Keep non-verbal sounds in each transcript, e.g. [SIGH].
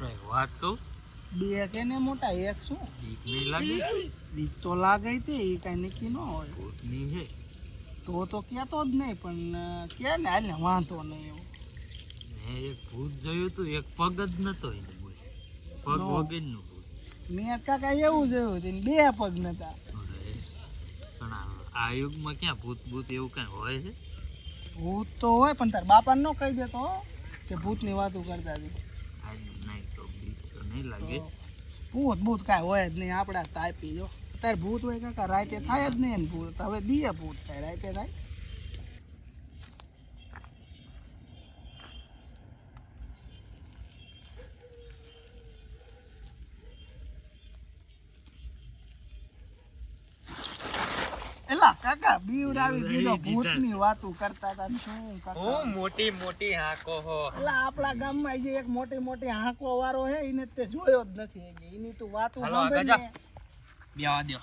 મોટો વાત કહું? બે કે ને મોટા એક શું? બીક નહીં લાગે બીક તો લાગે તે એ કાંઈ નક્કી ન હોય. ભૂતની છે તો તો કહેતો જ નહીં પણ કે ને હાલ વાંધો નહીં એવું. મેં એક ભૂત જોયું હતું એક પગ જ નતો એને બોય પગ નો. વગરનું ભૂત મેં કાકા એવું જોયું હતું બે પગ નતા. પણ આ- યુગમાં ક્યાં ભૂત ભૂત એવું કાંઈ હોય છે? ભૂત તો હોય પણ તાર બાપાને ન કહી દેતો કે ભૂતની વાતો કરતા હતી. તો તો નહીં લાગે. ભૂત ભૂત કાંઈ હોય જ નહીં, આપણા તાપી જો. અત્યારે ભૂત હોય કાકા રાતે થાય જ નહીં ભૂત. હવે દીએ ભૂત થાય રાતે થાય. એલા કાકા બીવડાવી દીધો. ભૂતની વાતો કરતા હતા શું કાકા? મોટી મોટી હાકો હો. એટલે આપણા ગામમાં જે એક મોટી મોટી હાંકો વાળો હે એને તે જોયો જ નથી હજી. એની તું વાતો હાલો, ને બેવા દો.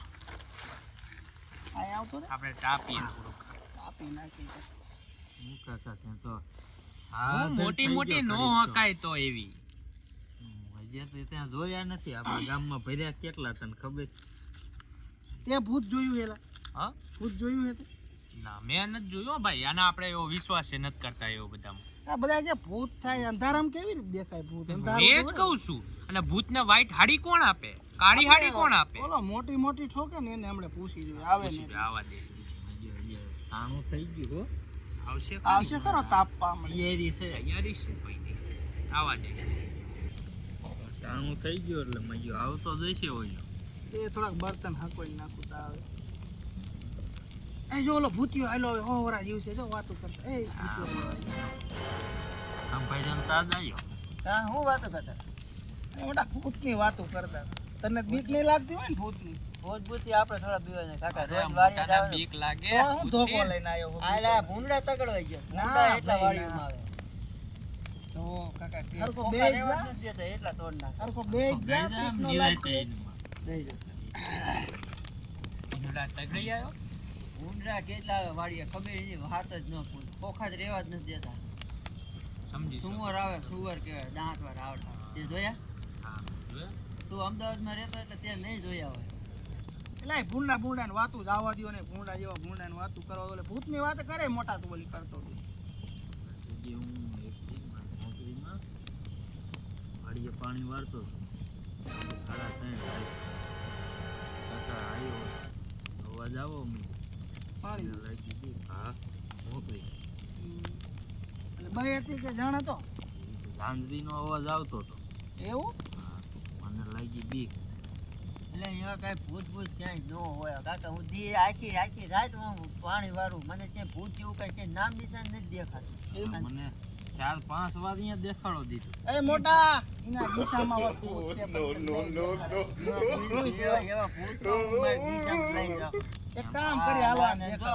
આય આવતો રે. આપણે ટાપી પૂરો ટાપી નાખી. હું કાકા ત્યાં તો મોટી મોટી નો હકાય તો એવી. હજી તો ત્યાં જોયા નથી. આપણા ગામમાં ભર્યા કેટલા તને ખબર? તે ભૂત જોયું હેલા. હા? ભૂત જોયું હે ના મેં નથી જોયું હો ભાઈ. આના આપણે એવો વિશ્વાસ છે નથી કરતા એવો બધામાં. આ બધા જે ભૂત થાય અંધારામાં કેવી રીતે દેખાય ભૂત? અંધારું એ જ કહું છું. અને ભૂતને વ્હાઈટ હાડી કોણ આપે? કાળી હાડી કોણ આપે? ઓલો મોટી મોટી ઠોકે ને એને હમણાં પૂછી જોઈએ. આવે ને આવા દે. હજી થઈ ગયું હો. આવશે આવશે ખરો તાપ પામ તૈયારી છે. તૈયારી છે ભાઈ આવા દે. તાણું થઈ ગયું એટલે મજો આવતો જશે હોય એ થોડાક બર્તન હાકોઈ નાખું તો આવે. એ જો ઓલો ભૂતિયો આયલો હવે હોવરા જીવ છે જો વાતો કરતા. એ ભૂતિયો આમ ભાઈ જમ તાજાયો હા હું વાતો કરતા. મોટા ભૂતની વાતો કરતા. તને બીક નહીં લાગતી હોય ને ભૂતની? ભૂતભૂતી આપણે થોડા બીવાય ને કાકા રોજ આ વાડીએ બીક લાગે તો હું ધોકો લઈને આવ્યો હું. આયલા ભૂંડા તગડવાઈ ગયા. ભૂંગળા એટલા ભાઈ, વાડીઓમાં આવે. તો કાકા કે હરખો હરખો બે જ. દેતા એટલા તોડ ના હરખો બે જ જા બીક ન લાગતી દઈ જા. ભૂંગળા તગડી આવ્યો? ભૂંગળા કેટલા આવે ખબર એની વાત જ ન પૂછ ખોખા જ રહેવા જ નથી દેતા. સમજી સુવર આવે સુવર કહેવાય દાંત વાર આવતા. તે જોયા? હા, તું અમદાવાદમાં રહેતો એટલે તે નહીં જોયા હોય. એટલે ભૂંડા ભૂંડા ને વાતું જ આવવા દ્યો ને ભૂંડા જેવા ભૂંડા ને વાતું કરવા ઓલે ભૂતની વાત કરે મોટા તો બોલી કરતો દી વાડીએ પાણી વાળતો. કાકા આવ્યો અવાજ પાણી આવતો હતો એવું મને લાગી બીક એટલે અહીંયા કાંઈ ક્યાંય ન હોય કાકા હું દી આખી આખી રાત પાણી વાળું મને ત્યાં ભૂત જેવું કાંઈ નામ નિશાન નથી દેખાતું મને ચાર પાંચ વાર અહીંયા દેખાડો દીધો. એ મોટા! એના દિશામાં [LAUGHS] વસ્તુ છે નો નો નો નો એવા ભૂત હું મારી દિશામાં એક કામ કરી હાલો આને જો.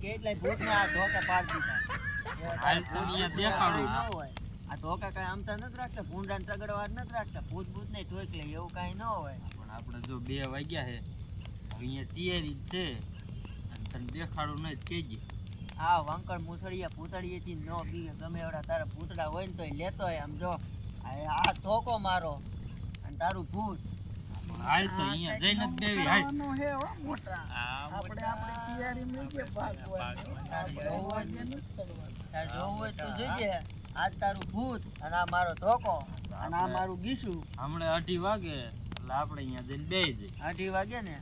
કેટલાય ભૂતને આ ધોકા પાડ દીધા. હાલ ભૂત દેખાડું. આ ધોકા કાંઈ આમતા નથી રાખતા ભૂંડાને તગડવા નથી રાખતા. ભૂત ભૂત ને ઠોક લે એવું કાંઈ ન હોય. પણ આપણે જો બે વાગ્યા છે અહીંયા તૈયારી છે. અને તને દેખાડું નહીં કહેજે. આ વાંકડ મુસળિયા પૂતળીએથી ન પીવે. ગમે એવડા તારા પૂતળા હોય ને તો લેતો હોય આમ જો. આ આ ધોકો મારો. અને તારું ભૂત. હાલ તો અહીંયા જઈને જ બેવી હાલ. હે હો મોટા. આ આપણે તૈયારી કે ભાગવાની આપણે અવાજે નથી ચડવાનું. તારે જોવું હોય તો જોજે. આ તારું ભૂત અને આ મારો ધોકો. અને આ મારું ગીસું. હમણાં અઢી વાગે. એટલે આપણે અહીંયા જઈને બે જઈ અઢી વાગે ને?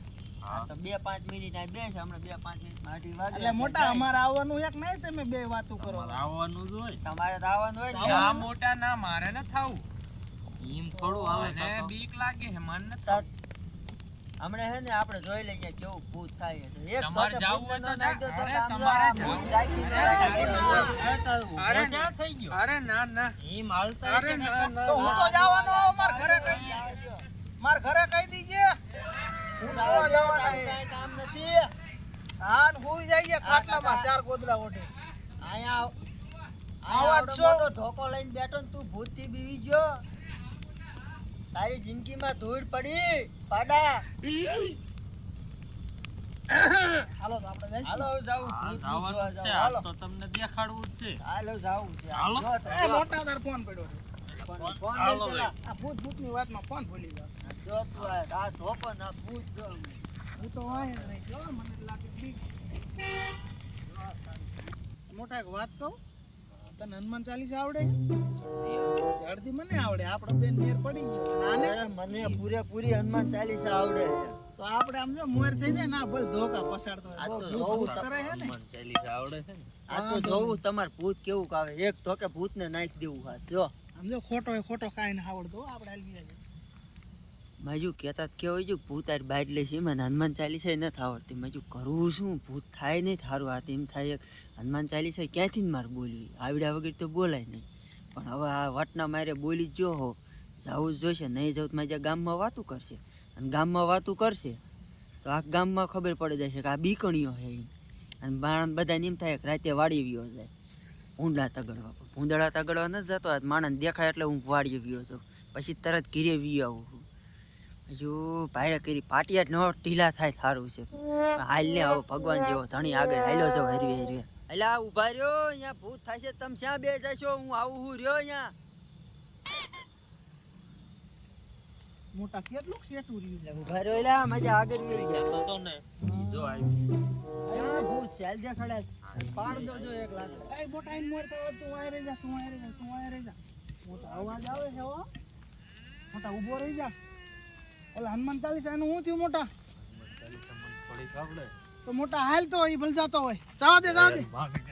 બે પાંચ મિનિટ આ બેસ હમણાં બે પાંચ મિનિટમાં અઢી વાગે એટલે મોટા જાય. અમારે આવવાનું એક નહીં તમે બે વાતો કરો. આવવાનું જ હોય. તમારે તો આવવાનું હોય ને ના મોટા ના મારે ન થાવું. એમ થોડું આવે મને બીક લાગે છે મન ન તા- હમણાં હે ને આપણે જોઈ લઈએ કેવું ભૂત થાય છે. એક તમારે વખતે જાવું ભૂતને હોય ન તો દો તો અરે તમારે ભૂત રાખી ન. અરે ના, થઈ ગયો. અરે ના ના. એમ હાલતા અરે ના તો હું તો જવાનો હોઉં, ઘરે કહી દે. માર ઘરે કહી દીજે. કામ નથી. હા ને હુઈ જઈએ ખાટલામાં ચાર ગોદડા ઓઢે. અહીંયા આવ- આવો અહીંયા જ છો. ધોકો લઈને બેઠો ને તું ભૂતથી બીવી ગયો. તારી જિંદગીમાં ધૂળ પડી. પાડા. હાલો તો આપણે હાલો જાવું જવાનું છે. હાલ. તો તમને દેખાડવું છે. હાલો જાવું છે. હાલો. ફોન પડ્યો છે. ફોન ફોન હાલો લઈ પેલા. આ ભૂત ભૂતની વાતમાં કોણ ભૂલી ગયો? આ જો આ આ ધોકો ના ભૂત હું તો વાય નહીં. જો મને લાગે મોટા એક વાત કહું? તને હનુમાન ચાલીસા આવડે? અડધી મને આવડે. આપણો બેન મેર પડી ગયો. મને પૂરેપૂરી હનુમાન ચાલીસા આવડે. તો આપણે આમ જો મોર થઈ જાય ના ભલે ધોકા પસાડતો આ તો જોવું કરે છે ને. ચાલીસા આવડે છે આ તો જોવું તમાર ભૂત કેવું કાવે. એક ધોકે ભૂતને નાખી દેવું હા જો. આમ જો ખોટો હોય, ખોટો કાંઈ ના આવડતો આપણે હાલી જાય માજુ કહેતા કેવું ભૂત આર બાટલે છે મને હનુમાન ચાલીસા નથી આવડતી. માજુ કરવું શું ભૂત થાય નહીં થારું હાથ એમ થાય હનુમાન ચાલીસા ક્યાંથી જ મારે બોલવી? આવડ્યા વગર તો બોલાય નહીં. પણ હવે આ વટના મારે બોલી જ હો. જવું જ જોઈશે, નહીં જવું તો મારા ગામમાં વાતું કરશે. અને ગામમાં વાતું કરશે, તો આ ગામમાં ખબર પડી જશે કે આ બીકણીઓ છે. અને બાણ બધાને એમ થાય કે રાતે વાડી વ્યો જાય. ભૂંડા તગડવા ભૂંદડા તગડવા નથી જતો. માણસ દેખાય એટલે હું વાડીએ ગયો છું. પછી તરત ઘીરે વી આવું છું. હજુ ભાઈરે કરી પાટિયા ન ઢીલા થાય, સારું છે. હાલ ને આવો ભગવાન જેવો ધણી આગળ હાલ્યો છો હરવે હરવે. એટલે ઊભા રહ્યો, અહીંયા ભૂત થાય છે તમે ક્યાં બે જશો? હું આવું હું રહ્યો અહીંયા. મોટા કેટલું સેટું રહ્યું રહ્યો એલા મજા આગળ ગઈ ગયા તો ને બીજો જો આ ભૂત છે હાલ દેખાડે. પાડ દો જો એક લાખ. એ મોટા ઇન મોરતા હોય તું આયરે રહી જા તું વાય રહી જા તું આયરે રહી જા. મોટા અવાજ આવે છે હો. મોટા ઊભો રહી જા. ઓલા હનુમાન ચાલીસા એનું શું થયું મોટા? હનુમાન ચાલીસા મને થોડી આવડે. તો મોટા હાલ તો એ ભલ જાતો હોય. જવા દે જવા દે ભાગે છે.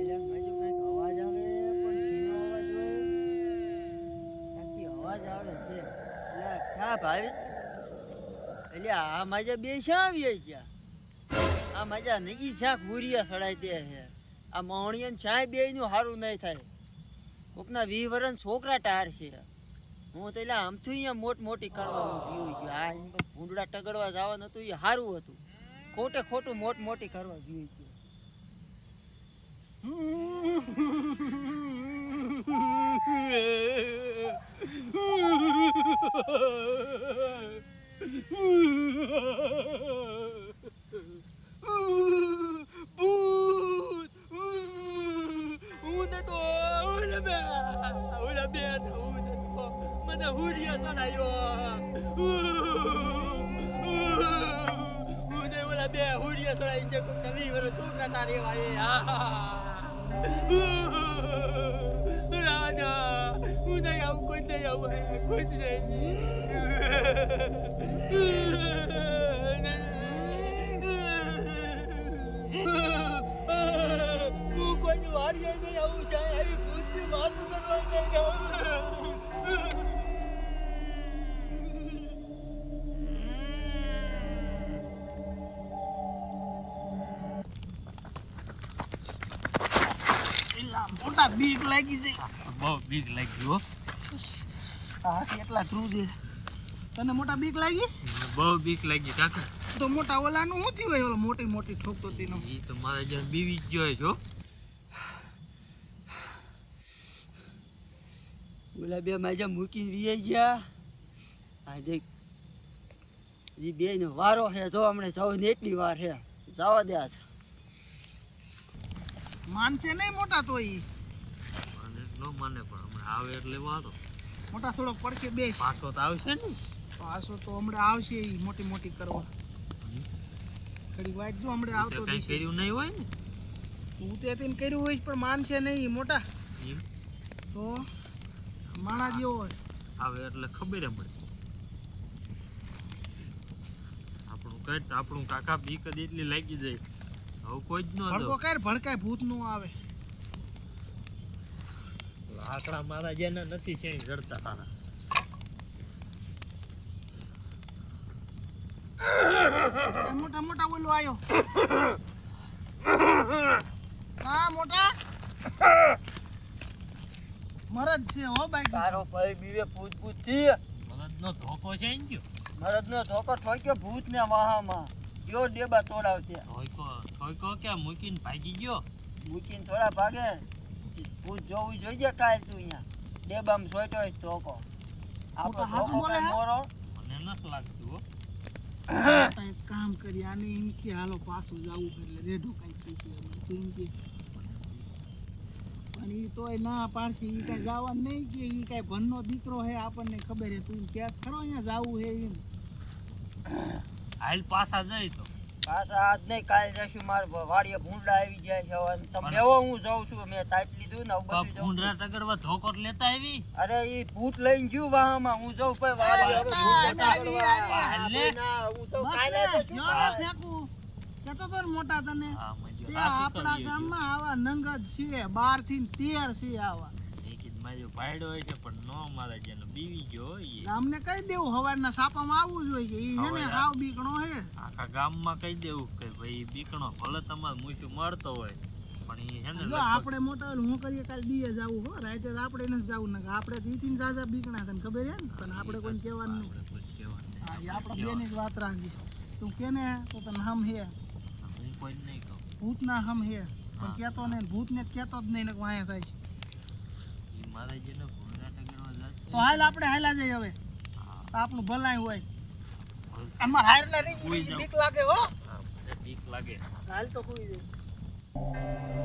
એલા મજુ કંઈક અવાજ આવે પણ શીનો અવાજ હોય ક્યાંથી અવાજ આવે છે એલા ક્યાં ભાઈ. એટલે આ માજા બે શા આવી ગયા આ મજા નગી શાક ભૂરિયા સડાઈ દે છે. આ મોહણીયન ચાય બે નું સારું નહીં થાય. કોકના વી વરન છોકરા ટાર છે. હું તો એટલે આમથી અહીંયા મોટ મોટી કરવા પીવું ગયો આ ભૂંડડા ટગડવા જવાનું હતું, એ સારું હતું. ખોટે ખોટું મોટ મોટી કરવા પીવું ગયો બે હુરિયા સડાઈ જે કોઈ નવી વર છોકરા તારે વાય રાજા, હું નહીં આવું, કોઈ નહીં આવું કોઈ નહીં હું કોઈ વાડીએ નહીં આવું, ચાહે આવી ભૂતની વાતો કરવા નહીં આવું. લાગી છે. બહુ બીક લાગી હો. આ કેટલા ટ્રુ છે. તને મોટા બીક લાગી? બહુ બીક લાગી કાકા. તો મોટા ઓલાનું શું થયું? હોય ઓલો મોટી મોટી ઠોકતો તેનો ઈ તો મારે જેમ બીવી જ જોઈએ છો ઓલા બે માજા મૂકીને વીએ ગયા. આજે એ બે નો વારો છે. જો હમણે જાવ ને એટલી વાર છે. જવા દે આજ. માનશે નહીં મોટા તો ઈ. મને ન માને પણ હમણાં આવે એટલે વાતો મોટા થોડો પડકે બે પાછો તો આવશે ને? પાછો તો હમણાં આવશે ઈ મોટી મોટી કરવા. ઘડી વાત જો હમણાં આવતો કઈ કર્યું નહીં હોય ને? તું તે તેને કર્યું હોય પણ માનશે નહીં મોટા. તો માણા જેવો હોય. આવે એટલે ખબર પડે. આપણું કઈ આપણું કાકા બીક એટલી લાગી જાય. હવે કોઈ જ ન ભણકાય ભૂતનું આવે. લાકડા મારા જેના નથી છે એ જડતા તારા. એ મોટા મોટા ઓલો આવ્યો હા મોટા? મરદ છે હો બાઈક. તારો ભાઈ બીવે પૂછ પૂછથી મદદનો ધોકો છે ને ગયો? મરદ નો ધોકો ઠોક્યો ભૂત ને વાહામાં. કયો ડેબા તોડાવતી. થોયકો થોયકો કે મૂકીને ભાગી ગયો? મૂકીને થોડા ભાગે. ભૂત જોવું જોઈએ કાલ તું અહીંયા. ડેબામાં સોટ્યો હોય ધોકો. આપણો ધોકો કઈ હે? મોરો? મને નથી લાગતું હો. એક કામ કરી આને એમ કે હાલો પાછું જવું એટલે રેઢું કાંઈ થઈ છે. તો એમ કે અને એ તોય ના પાડશે એ કઈ જવાનું નહીં કે ઈ કઈ ભણનો દીકરો હે આપણને ખબર હે તું ક્યાંક ખરો અહીંયા જવું હે એમ. હાલ પાછા જાય તો. પાછા આજ નહીં કાલે જશું માર વાડીએ ભૂંડા આવી જાય છે હવે. તમે પણ- હું જાઉં છું મેં તાપ લીધું ને બધું જાઉં ભૂંડરા ટગરવા ધોકો લેતા આવી? અરે ઈ ભૂત લઈને જ્યું વાહમાં હું જાઉં ભાઈ વાડીએ હવે. હા, તો કાલે? ફેંકું. કહેતો તો મોટા તને. આપણા ગામમાં આવા નંગત છે બારથી તેર છે આવા. એ પાડ્યો હોય છે પણ નો મારા જેનો બીવી ગયો હોય એ. અમને કહી દેવું હવારના સાપામાં આવવું જોઈએ કે ઈ છે ને સાવ હાવ બીકણો હે આખા ગામમાં કહી દેવું કે ભાઈ બીકણો ભલે તમારે મૂછું મળતો હોય પણ એ છે ને આપણે મોટા હું કરીએ કાલે દીએ જાવું હો. રાતે આપણે નથી જાવું ને આપણે દીથી ને જાજા બીકણા તને ખબર હે ને? પણ આપણે કોઈને કહેવાનું નહીં કોઈ કહેવાનું નહીં. આપણે બેની જ વાત રાખી. તું કે ને તો તને હમ હે. હું કોઈ નહીં કહું. ભૂતના હમ હે. પણ કેતો કહેતો નહીં ભૂતને કહેતો જ નહીં ને વાયા થાય છે એ મારા જેનો ભૂંડરા ટગરવા જાત તો હાલ આપણે હાલા જઈએ હવે. આપણું ભલાઈ હોય. અમાર હાર હુઈ રહી બીક લાગે હો. હા, બીક લાગે. હાલ તો કોઈ જાય.